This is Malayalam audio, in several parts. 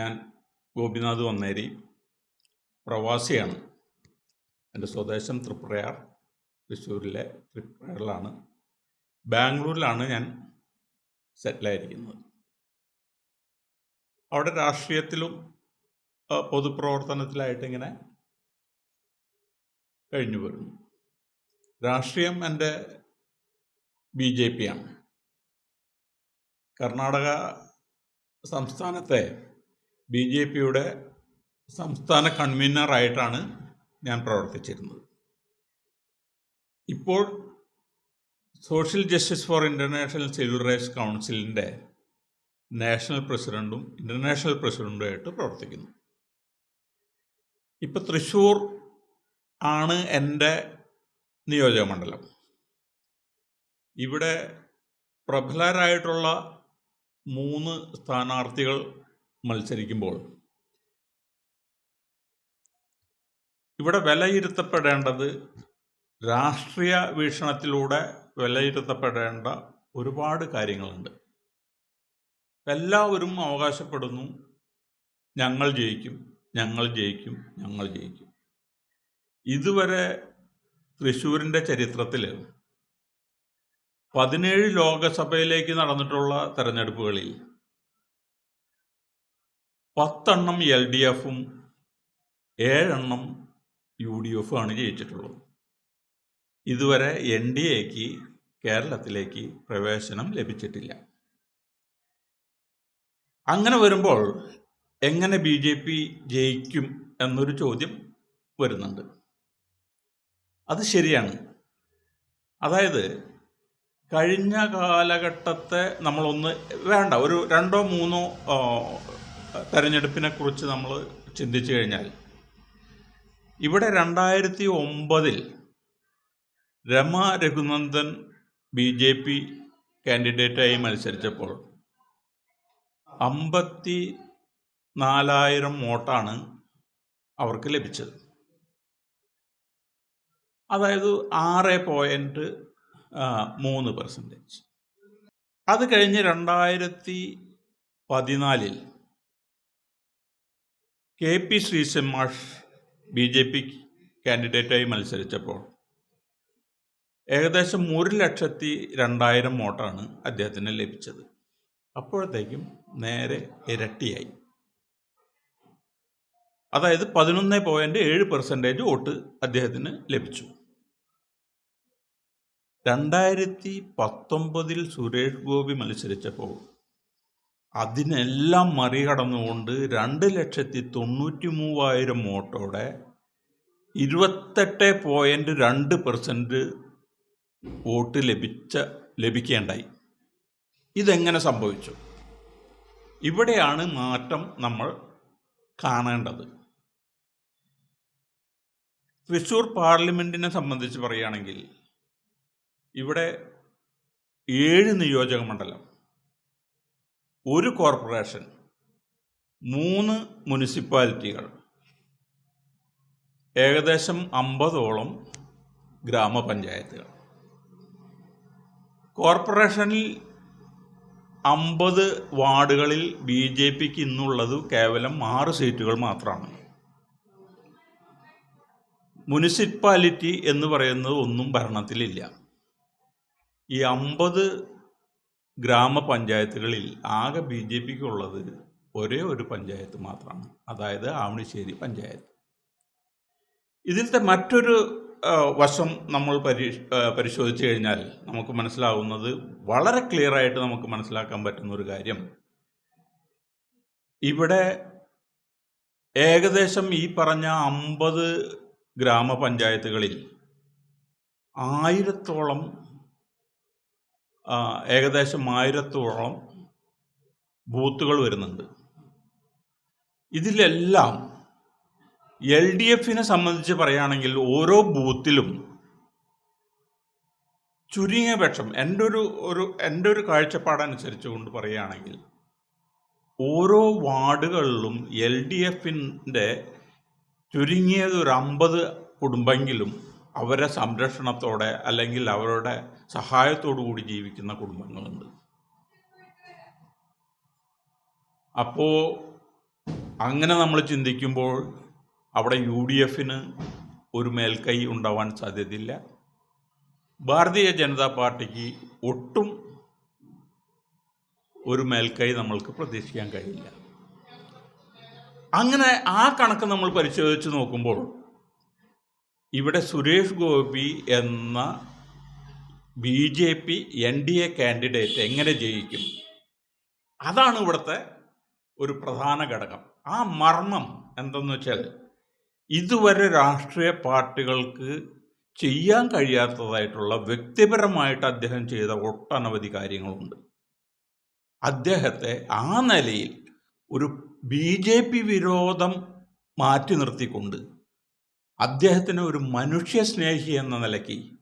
ഞാൻ ഗോപിനാഥ് വന്നേരി പ്രവാസിയാണ്. എന്റെ സ്വദേശം തൃപ്രയാർ തൃശ്ശൂരിലെ തൃപ്രയാറിലാണ്. ബാംഗ്ലൂരിലാണ് ഞാൻ സെറ്റിലായിരിക്കുന്നത് അവിടെ രാഷ്ട്രീയത്തിലും പൊതുപ്രവർത്തനത്തിലായിട്ട് ഇങ്ങനെ കഴിഞ്ഞു വരുന്നു. രാഷ്ട്രീയം എന്റെ ബി ജെ പി ആണ്. കർണാടക സംസ്ഥാനത്തെ ബി ജെ പിയുടെ സംസ്ഥാന കൺവീനറായിട്ടാണ് ഞാൻ പ്രവർത്തിച്ചിരുന്നത്. ഇപ്പോൾ social justice for international civil rights കൗൺസിലിന്റെ നാഷണൽ പ്രസിഡന്റും ഇന്റർനാഷണൽ പ്രസിഡന്റുമായിട്ട് പ്രവർത്തിക്കുന്നു. ഇപ്പോൾ തൃശ്ശൂർ ആണ് എന്റെ നിയോജക മണ്ഡലം. ഇവിടെ പ്രബലരായിട്ടുള്ള മൂന്ന് സ്ഥാനാർത്ഥികൾ മത്സരിക്കുമ്പോൾ. ഇവിടെ വിലയിരുത്തപ്പെടേണ്ടത് രാഷ്ട്രീയ വീക്ഷണത്തിലൂടെ വിലയിരുത്തപ്പെടേണ്ട ഒരുപാട് കാര്യങ്ങളുണ്ട്. എല്ലാവരും അവകാശപ്പെടുന്നു ഞങ്ങൾ ജയിക്കും ഞങ്ങൾ ജയിക്കും ഞങ്ങൾ ജയിക്കും. ഇതുവരെ തൃശ്ശൂരിന്റെ ചരിത്രത്തിൽ പതിനേഴ് ലോകസഭയിലേക്ക് നടന്നിട്ടുള്ള തെരഞ്ഞെടുപ്പുകളിൽ പത്തെണ്ണം എൽ ഡി എഫും ഏഴെണ്ണം യു ഡി ആണ് ജയിച്ചിട്ടുള്ളത്. ഇതുവരെ എൻ ഡി എക്ക് കേരളത്തിലേക്ക് പ്രവേശനം ലഭിച്ചിട്ടില്ല. അങ്ങനെ വരുമ്പോൾ എങ്ങനെ ബി ജെ പി ജയിക്കും എന്നൊരു ചോദ്യം വരുന്നുണ്ട്. അത് ശരിയാണ്. അതായത് കഴിഞ്ഞ കാലഘട്ടത്തെ നമ്മളൊന്ന് വേണ്ട ഒരു രണ്ടോ മൂന്നോ തെരഞ്ഞെടുപ്പിനെ കുറിച്ച് നമ്മൾ ചിന്തിച്ചു കഴിഞ്ഞാൽ ഇവിടെ രണ്ടായിരത്തി ഒമ്പതിൽ Rama Raghunandan B J P കാൻഡിഡേറ്റായി മത്സരിച്ചപ്പോൾ അമ്പത്തി നാലായിരം വോട്ടാണ് അവർക്ക് ലഭിച്ചത്. അതായത് ആറ് പോയിന്റ് മൂന്ന് പെർസെന്റേജ് അത് കഴിഞ്ഞ് രണ്ടായിരത്തി പതിനാലിൽ കെ പി ശ്രീശമാഷ് ബി ജെ പി കാൻഡിഡേറ്റായി മത്സരിച്ചപ്പോൾ ഏകദേശം ഒരു ലക്ഷത്തി രണ്ടായിരം വോട്ടാണ് അദ്ദേഹത്തിന് ലഭിച്ചത്. അപ്പോഴത്തേക്കും നേരെ ഇരട്ടിയായി. അതായത് പതിനൊന്ന് പോയിന്റ് ഏഴ് പെർസെന്റേജ് വോട്ട് അദ്ദേഹത്തിന് ലഭിച്ചു. രണ്ടായിരത്തി പത്തൊമ്പതിൽ സുരേഷ് ഗോപി മത്സരിച്ചപ്പോൾ അതിനെല്ലാം മറികടന്നുകൊണ്ട് രണ്ട് ലക്ഷത്തി തൊണ്ണൂറ്റി മൂവായിരം വോട്ടോടെ ഇരുപത്തെട്ട് പോയിന്റ് രണ്ട് പെർസെന്റ് വോട്ട് ലഭിച്ച ലഭിക്കേണ്ടായി. ഇതെങ്ങനെ സംഭവിച്ചു? ഇവിടെയാണ് മാറ്റം നമ്മൾ കാണേണ്ടത്. തൃശൂർ പാർലമെന്റിനെ സംബന്ധിച്ച് പറയുകയാണെങ്കിൽ ഇവിടെ ഏഴ് നിയോജക മണ്ഡലം ഒരു കോർപ്പറേഷൻ മൂന്ന് മുനിസിപ്പാലിറ്റികൾ ഏകദേശം അമ്പതോളം ഗ്രാമപഞ്ചായത്തുകൾ. കോർപ്പറേഷനിൽ അമ്പത് വാർഡുകളിൽ ബി ജെ പിക്ക് ഇന്നുള്ളത് കേവലം ആറ് സീറ്റുകൾ മാത്രമാണ്. മുനിസിപ്പാലിറ്റി എന്ന് പറയുന്നത് ഒന്നും ഭരണത്തിലില്ല. ഈ അമ്പത് ഗ്രാമപഞ്ചായത്തുകളിൽ ആകെ ബി ജെ പിക്ക് ഉള്ളത് ഒരേ ഒരു പഞ്ചായത്ത് മാത്രമാണ്. അതായത് ആവണിശ്ശേരി പഞ്ചായത്ത്. ഇതിലത്തെ മറ്റൊരു വശം നമ്മൾ പരി പരിശോധിച്ച് കഴിഞ്ഞാൽ നമുക്ക് മനസ്സിലാവുന്നത് വളരെ ക്ലിയർ ആയിട്ട് നമുക്ക് മനസ്സിലാക്കാൻ പറ്റുന്ന ഒരു കാര്യം. ഇവിടെ ഏകദേശം ഈ പറഞ്ഞ അമ്പത് ഗ്രാമപഞ്ചായത്തുകളിൽ ആയിരത്തോളം ഏകദേശം ആയിരത്തോളം ബൂത്തുകൾ വരുന്നുണ്ട്. ഇതിലെല്ലാം എൽ ഡി എഫിനെ സംബന്ധിച്ച് പറയുകയാണെങ്കിൽ ഓരോ ബൂത്തിലും ചുരുങ്ങിയ പക്ഷം എന്റെ ഒരു ഒരു എന്റെ ഒരു കാഴ്ചപ്പാടനുസരിച്ച് കൊണ്ട് പറയുകയാണെങ്കിൽ ഓരോ വാർഡുകളിലും എൽ ഡി എഫിന്റെ ചുരുങ്ങിയത് ഒരു അമ്പത് കുടുംബമെങ്കിലും അവരെ സംരക്ഷണത്തോടെ അല്ലെങ്കിൽ അവരുടെ സഹായത്തോടു കൂടി ജീവിക്കുന്ന കുടുംബങ്ങളുണ്ട്. അപ്പോൾ അങ്ങനെ നമ്മൾ ചിന്തിക്കുമ്പോൾ അവിടെ യു ഡി എഫിന് ഒരു മേൽക്കൈ ഉണ്ടാവാൻ സാധ്യതയില്ല. ഭാരതീയ ജനതാ പാർട്ടിക്ക് ഒട്ടും ഒരു മേൽക്കൈ നമ്മൾക്ക് പ്രതീക്ഷിക്കാൻ കഴിയില്ല. അങ്ങനെ ആ കണക്ക് നമ്മൾ പരിശോധിച്ച് നോക്കുമ്പോൾ ഇവിടെ സുരേഷ് ഗോപി എന്ന B J P N D A candidate എങ്ങനെ ജയിക്കും? അതാണ് ഇവിടുത്തെ ഒരു പ്രധാന ഘടകം. ആ മർമ്മം എന്തെന്ന് വെച്ചാൽ ഇതുവരെ രാഷ്ട്രീയ പാർട്ടികൾക്ക് ചെയ്യാൻ കഴിയാത്തതായിട്ടുള്ള വ്യക്തിപരമായിട്ട് അദ്ദേഹം ചെയ്ത ഒട്ടനവധി കാര്യങ്ങളുണ്ട്. അദ്ദേഹത്തെ ആ നിലയിൽ ഒരു ബി ജെ പി വിരോധം മാറ്റി നിർത്തിക്കൊണ്ട് അദ്ദേഹത്തിനെ ഒരു മനുഷ്യസ്നേഹി എന്ന നിലയ്ക്ക്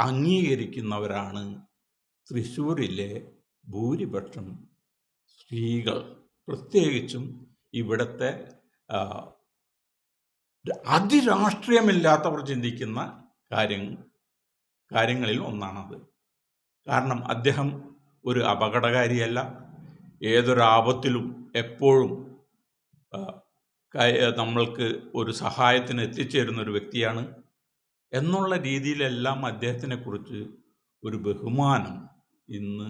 അംഗീകരിക്കുന്നവരാണ് തൃശ്ശൂരിലെ ഭൂരിപക്ഷം സ്ത്രീകൾ. പ്രത്യേകിച്ചും ഇവിടുത്തെ അതിരാഷ്ട്രീയമില്ലാത്തവർ ചിന്തിക്കുന്ന കാര്യം കാര്യങ്ങളിൽ ഒന്നാണത്. കാരണം അദ്ദേഹം ഒരു അപകടകാരിയല്ല. ഏതൊരാപത്തിലും എപ്പോഴും നമ്മൾക്ക് ഒരു സഹായത്തിന് എത്തിച്ചേരുന്ന ഒരു വ്യക്തിയാണ്. എന്നുള്ള രീതിയിലെല്ലാം അദ്ദേഹത്തിനെ കുറിച്ച് ഒരു ബഹുമാനം ഇന്ന്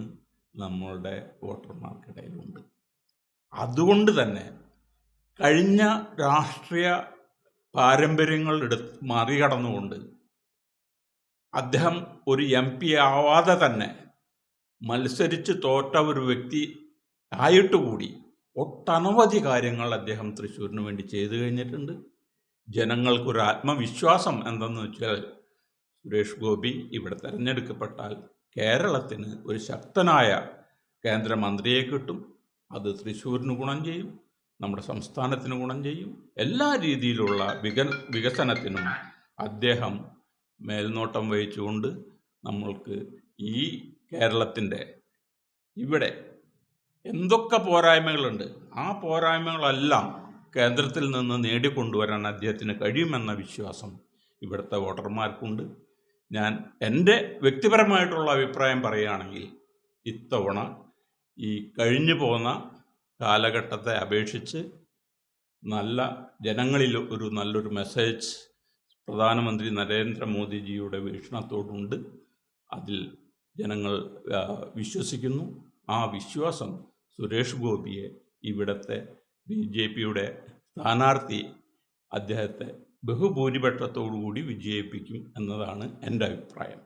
നമ്മളുടെ വോട്ടർമാർക്കിടയിലുണ്ട്. അതുകൊണ്ട് തന്നെ കഴിഞ്ഞ രാഷ്ട്രീയ പാരമ്പര്യങ്ങൾ എടുത്ത് മറികടന്നുകൊണ്ട് അദ്ദേഹം ഒരു എം പി ആവാതെ തന്നെ മത്സരിച്ച് തോറ്റ ഒരു വ്യക്തി ആയിട്ടുകൂടി ഒട്ടനവധി കാര്യങ്ങൾ അദ്ദേഹം തൃശ്ശൂരിന് വേണ്ടി ചെയ്തു കഴിഞ്ഞിട്ടുണ്ട്. ജനങ്ങൾക്കൊരു ആത്മവിശ്വാസം എന്തെന്ന് വെച്ചാൽ സുരേഷ് ഗോപി ഇവിടെ തിരഞ്ഞെടുക്കപ്പെട്ടാൽ കേരളത്തിന് ഒരു ശക്തനായ കേന്ദ്രമന്ത്രിയെ കിട്ടും. അത് തൃശ്ശൂരിന് ഗുണം ചെയ്യും. നമ്മുടെ സംസ്ഥാനത്തിന് ഗുണം ചെയ്യും. എല്ലാ രീതിയിലുള്ള വിക വികസനത്തിനും അദ്ദേഹം മേൽനോട്ടം വഹിച്ചുകൊണ്ട് നമ്മൾക്ക് ഈ കേരളത്തിന്റെ ഇവിടെ എന്തൊക്കെ പോരായ്മകളുണ്ട്? ആ പോരായ്മകളെല്ലാം കേന്ദ്രത്തിൽ നിന്ന് നേടിക്കൊണ്ടുവരാൻ അദ്ദേഹത്തിന് കഴിയുമെന്ന വിശ്വാസം ഇവിടുത്തെ വോട്ടർമാർക്കുണ്ട്. ഞാൻ എന്റെ വ്യക്തിപരമായിട്ടുള്ള അഭിപ്രായം പറയുകയാണെങ്കിൽ ഇത്തവണ ഈ കഴിഞ്ഞു പോകുന്ന കാലഘട്ടത്തെ അപേക്ഷിച്ച് നല്ല ജനങ്ങളിൽ ഒരു നല്ലൊരു മെസ്സേജ് പ്രധാനമന്ത്രി നരേന്ദ്രമോദിജിയുടെ വീക്ഷണത്തോടുണ്ട്. അതിൽ ജനങ്ങൾ വിശ്വസിക്കുന്നു. ആ വിശ്വാസം സുരേഷ് ഗോപിയെ ഇവിടത്തെ ബി ജെ പിയുടെ സ്ഥാനാർത്ഥി അദ്ദേഹത്തെ ബഹുഭൂരിപക്ഷത്തോടു കൂടി വിജയിപ്പിക്കും എന്നതാണ് എന്റെ അഭിപ്രായം.